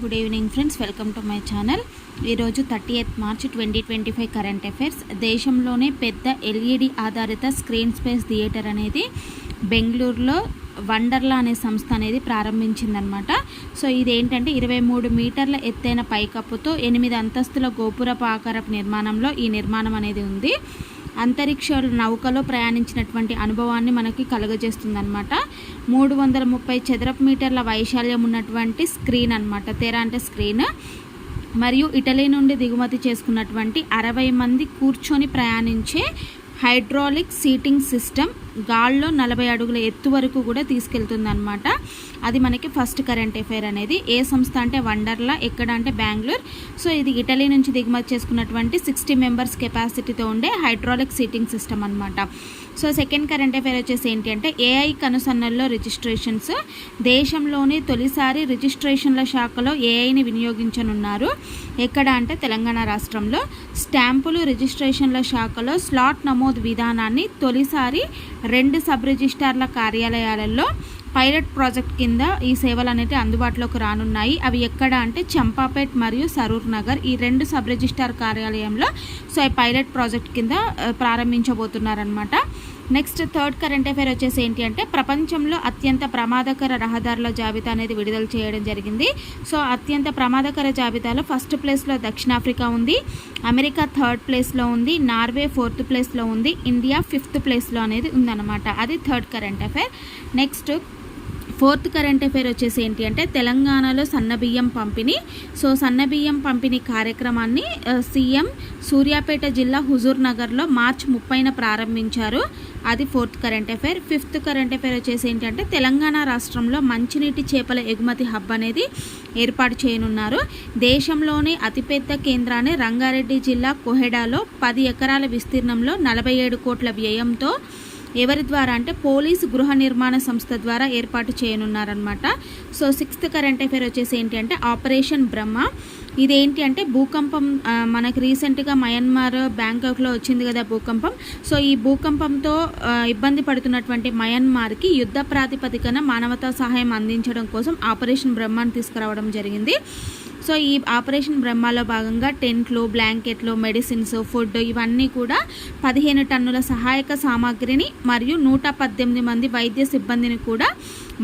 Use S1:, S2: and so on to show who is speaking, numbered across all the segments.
S1: Good evening friends welcome to my channel ఈరోజు thirty eighth March twenty twenty five current affairs దేశంలోనే పెద్ద LED ఆధారిత screen space theatre అనేది బెంగళూరులో వండర్లా అనే సంస్థ అనేది ప్రారంభించిందనమాట సో ఇదేంటంటే ఇరవై మూడు మీటర్ల ఎత్తైన పైకప్పుతో ఎనిమిది అంతస్తుల గోపురపు ఆకారపు నిర్మాణంలో ఈ నిర్మాణం అనేది ఉంది. అంతరిక్ష నౌకలో ప్రయాణించినటువంటి అనుభవాన్ని మనకి కలుగజేస్తుందన్నమాట. మూడు వందల ముప్పై చదరపు మీటర్ల వైశాల్యం ఉన్నటువంటి స్క్రీన్ అనమాట తెర అంటే స్క్రీన్. మరియు ఇటలీ నుండి దిగుమతి చేసుకున్నటువంటి అరవై మంది కూర్చొని ప్రయాణించే హైడ్రాలిక్ సీటింగ్ సిస్టమ్ గాల్లో నలభై అడుగుల ఎత్తు వరకు కూడా తీసుకెళ్తుంది అనమాట అది మనకి ఫస్ట్ కరెంట్ అఫైర్ అనేది. ఏ సంస్థ అంటే వండర్లా ఎక్కడ అంటే బెంగళూరు. సో ఇది ఇటలీ నుంచి దిగుమతి చేసుకున్నటువంటి సిక్స్టీ మెంబర్స్ కెపాసిటీతో ఉండే హైడ్రాలిక్ సీటింగ్ సిస్టమ్ అనమాట సో సెకండ్ కరెంట్ అఫైర్ వచ్చేసి ఏంటి అంటే ఏఐ కనుసన్నల్లో రిజిస్ట్రేషన్స్. దేశంలోని తొలిసారి రిజిస్ట్రేషన్ల శాఖలో ఏఐని వినియోగించనున్నారు. ఎక్కడ అంటే తెలంగాణ రాష్ట్రంలో. స్టాంపులు రిజిస్ట్రేషన్ల శాఖలో స్లాట్ నమోదు విధానాన్ని తొలిసారి రెండు సబ్ రిజిస్టార్ల కార్యాలయాలలో పైలట్ ప్రాజెక్ట్ కింద ఈ సేవలు అనేవి అందుబాటులోకి రానున్నాయి. అవి ఎక్కడ అంటే చంపాపేట్ మరియు సరూర్ నగర్ ఈ రెండు సబ్ రిజిస్టార్ కార్యాలయంలో సో ఈ పైలట్ ప్రాజెక్ట్ కింద ప్రారంభించబోతున్నారనమాట నెక్స్ట్ థర్డ్ కరెంట్ అఫైర్ వచ్చేసి ఏంటి అంటే ప్రపంచంలో అత్యంత ప్రమాదకర రహదారుల జాబితా అనేది విడుదల చేయడం జరిగింది. సో అత్యంత ప్రమాదకర జాబితాలో ఫస్ట్ ప్లేస్లో దక్షిణాఫ్రికా ఉంది అమెరికా థర్డ్ ప్లేస్లో ఉంది నార్వే ఫోర్త్ ప్లేస్లో ఉంది ఇండియా ఫిఫ్త్ ప్లేస్లో అనేది ఉందన్నమాట. అది third current affair. Next fourth current affair వచ్చేసి ఏంటి అంటే తెలంగాణలో సన్నబియ్యం పంపిణీ. సో సన్నబియ్యం పంపిణీ కార్యక్రమాన్ని సీఎం సూర్యాపేట జిల్లా హుజూర్ నగర్లో మార్చ్ ముప్పైన ప్రారంభించారు. అది fourth current affair. Fifth current affair వచ్చేసి ఏంటంటే తెలంగాణ రాష్ట్రంలో మంచినీటి చేపల ఎగుమతి హబ్ అనేది ఏర్పాటు చేయనున్నారు. దేశంలోని అతిపెద్ద కేంద్రాన్ని రంగారెడ్డి జిల్లా కొహెడాలో పది ఎకరాల విస్తీర్ణంలో నలభై ఏడు కోట్ల వ్యయంతో ఎవరి ద్వారా అంటే పోలీసు గృహ నిర్మాణ సంస్థ ద్వారా ఏర్పాటు చేయనున్నారనమాట సో సిక్స్త్ కరెంట్ అఫైర్ వచ్చేసి ఏంటి అంటే ఆపరేషన్ బ్రహ్మ. ఇదేంటి అంటే భూకంపం మనకు రీసెంట్గా మయన్మార్ బ్యాంకాక్లో వచ్చింది కదా భూకంపం. సో ఈ భూకంపంతో ఇబ్బంది పడుతున్నటువంటి మయన్మార్కి యుద్ధ ప్రాతిపదికన మానవతా సహాయం అందించడం కోసం ఆపరేషన్ బ్రహ్మాన్ని తీసుకురావడం జరిగింది. సో ఈ ఆపరేషన్ బ్రహ్మలో భాగంగా టెంట్లు బ్లాంకెట్లు మెడిసిన్స్ ఫుడ్ ఇవన్నీ కూడా పదిహేను టన్నుల సహాయక సామాగ్రిని మరియు నూట పద్దెనిమిది మంది వైద్య సిబ్బందిని కూడా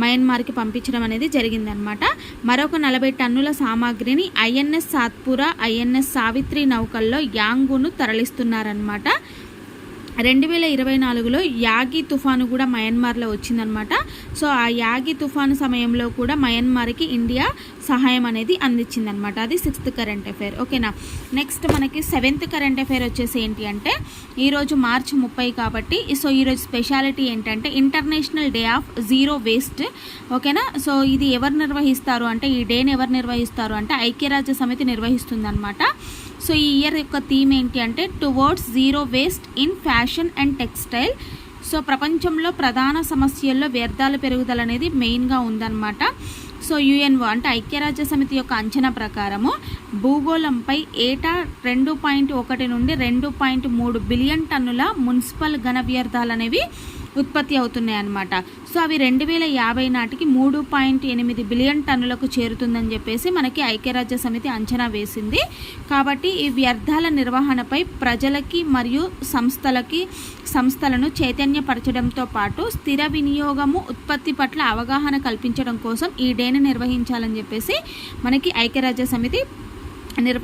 S1: మయన్మార్కి పంపించడం అనేది జరిగిందనమాట మరొక నలభై టన్నుల సామాగ్రిని ఐఎన్ఎస్ సాత్పుర ఐఎన్ఎస్ సావిత్రి నౌకల్లో యాంగును తరలిస్తున్నారనమాట రెండు వేల ఇరవై నాలుగులో యాగి తుఫాను కూడా మయన్మార్లో వచ్చిందనమాట. సో ఆ యాగి తుఫాను సమయంలో కూడా మయన్మార్కి ఇండియా సహాయం అనేది అందించిందనమాట. అది సిక్స్త్ కరెంట్ అఫైర్. ఓకేనా? నెక్స్ట్ మనకి సెవెంత్ కరెంట్ అఫైర్ వచ్చేసి ఏంటి అంటే ఈరోజు మార్చ్ ముప్పై కాబట్టి సో ఈరోజు స్పెషాలిటీ ఏంటంటే international day of zero waste. ఓకేనా? సో ఇది ఎవరు నిర్వహిస్తారు అంటే ఈ డేని ఎవరు నిర్వహిస్తారు అంటే ఐక్యరాజ్య సమితి నిర్వహిస్తుంది అనమాట సో ఈ ఇయర్ యొక్క థీమ్ ఏంటి అంటే towards zero waste in fashion and textile so ప్రపంచంలో ప్రధాన సమస్యల్లో వ్యర్థాల పెరుగుదల అనేది మెయిన్గా ఉందన్నమాట. సో యుఎన్ఓ అంటే ఐక్యరాజ్య సమితి యొక్క అంచనా ప్రకారము భూగోళంపై ఏటా రెండు పాయింట్ ఒకటి నుండి రెండు పాయింట్ మూడు బిలియన్ టన్నుల మున్సిపల్ ఘన వ్యర్థాలు అనేవి ఉత్పత్తి అవుతున్నాయన్నమాట సో అవి రెండు వేల యాభై నాటికి మూడు పాయింట్ ఎనిమిది బిలియన్ టన్నులకు చేరుతుందని చెప్పేసి మనకి ఐక్యరాజ్య సమితి అంచనా వేసింది. కాబట్టి ఈ వ్యర్థాల నిర్వహణపై ప్రజలకి మరియు సంస్థలకి సంస్థలను చైతన్యపరచడంతో పాటు స్థిర వినియోగము ఉత్పత్తి పట్ల అవగాహన కల్పించడం కోసం ఈ డేని నిర్వహించాలని చెప్పేసి మనకి ఐక్యరాజ్య సమితి నిర్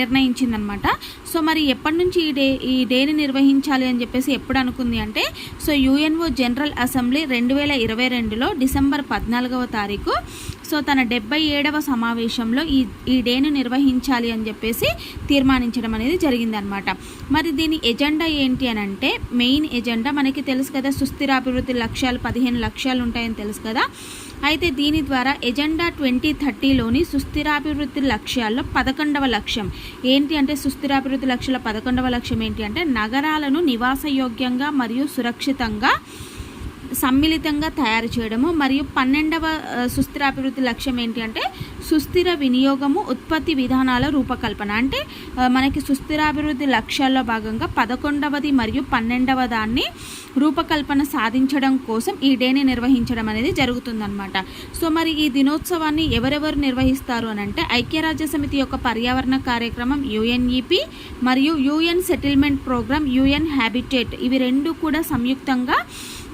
S1: నిర్ణయించిందనమాట. సో మరి ఎప్పటి నుంచి ఈ డే ఈ డేని నిర్వహించాలి అని చెప్పేసి ఎప్పుడు అనుకుంది అంటే సో యుఎన్ఓ జనరల్ అసెంబ్లీ రెండు వేల ఇరవై రెండులో డిసెంబర్ పద్నాలుగవ తారీఖు సో తన డెబ్బై ఏడవ సమావేశంలో ఈ ఈ డేను నిర్వహించాలి అని చెప్పేసి తీర్మానించడం అనేది జరిగిందనమాట. మరి దీని ఎజెండా ఏంటి అని అంటే మెయిన్ ఎజెండా మనకి తెలుసు కదా సుస్థిరాభివృద్ధి లక్ష్యాలు పదిహేను లక్ష్యాలు ఉంటాయని తెలుసు కదా. అయితే దీని ద్వారా ఎజెండా ట్వంటీ థర్టీలోని సుస్థిరాభివృద్ధి లక్ష్యాల్లో పదకొండవ లక్ష్యం. ఏంటి అంటే సుస్థిరాభివృద్ధి లక్ష్యాల పదకొండవ లక్ష్యం ఏంటి అంటే నగరాలను నివాసయోగ్యంగా మరియు సురక్షితంగా సమ్మిళితంగా తయారు చేయడము మరియు పన్నెండవ సుస్థిరాభివృద్ధి లక్ష్యం ఏంటి అంటే సుస్థిర వినియోగము ఉత్పత్తి విధానాల రూపకల్పన. అంటే మనకి సుస్థిరాభివృద్ధి లక్ష్యాల్లో భాగంగా పదకొండవది మరియు పన్నెండవ దాన్ని రూపకల్పన సాధించడం కోసం ఈ డేని నిర్వహించడం అనేది జరుగుతుందన్నమాట. సో మరి ఈ దినోత్సవాన్ని ఎవరెవరు నిర్వహిస్తారు అని అంటే ఐక్యరాజ్య సమితి యొక్క పర్యావరణ కార్యక్రమం యుఎన్ఈపి మరియు UN settlement programme UN habitat ఇవి రెండు కూడా సంయుక్తంగా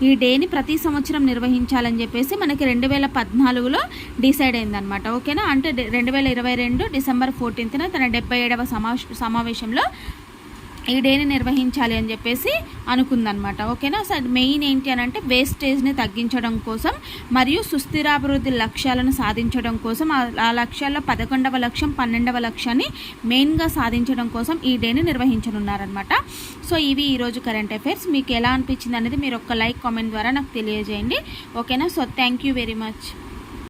S1: ఈ డేని ప్రతి సంవత్సరం నిర్వహించాలని చెప్పేసి మనకి రెండు వేల పద్నాలుగులో డిసైడ్ అయిందనమాట ఓకేనా? అంటే రెండు వేల ఇరవై రెండు డిసెంబర్ ఫోర్టీన్త్న తన డెబ్బై ఏడవ సమావేశంలో ఈ డేని నిర్వహించాలి అని చెప్పేసి అనుకుందనమాట. ఓకేనా? సో మెయిన్ ఏంటి అని అంటే వేస్టేజ్ని తగ్గించడం కోసం మరియు సుస్థిరాభివృద్ధి లక్ష్యాలను సాధించడం కోసం ఆ- లక్ష్యాల్లో పదకొండవ లక్ష్యం పన్నెండవ లక్ష్యాన్ని మెయిన్గా సాధించడం కోసం ఈ డేని నిర్వహించనున్నారనమాట. సో ఇవి ఈరోజు కరెంట్ అఫైర్స్. మీకు ఎలా అనిపించింది అనేది మీరు ఒక్క లైక్ కామెంట్ ద్వారా నాకు తెలియజేయండి. ఓకేనా? So thank you very much.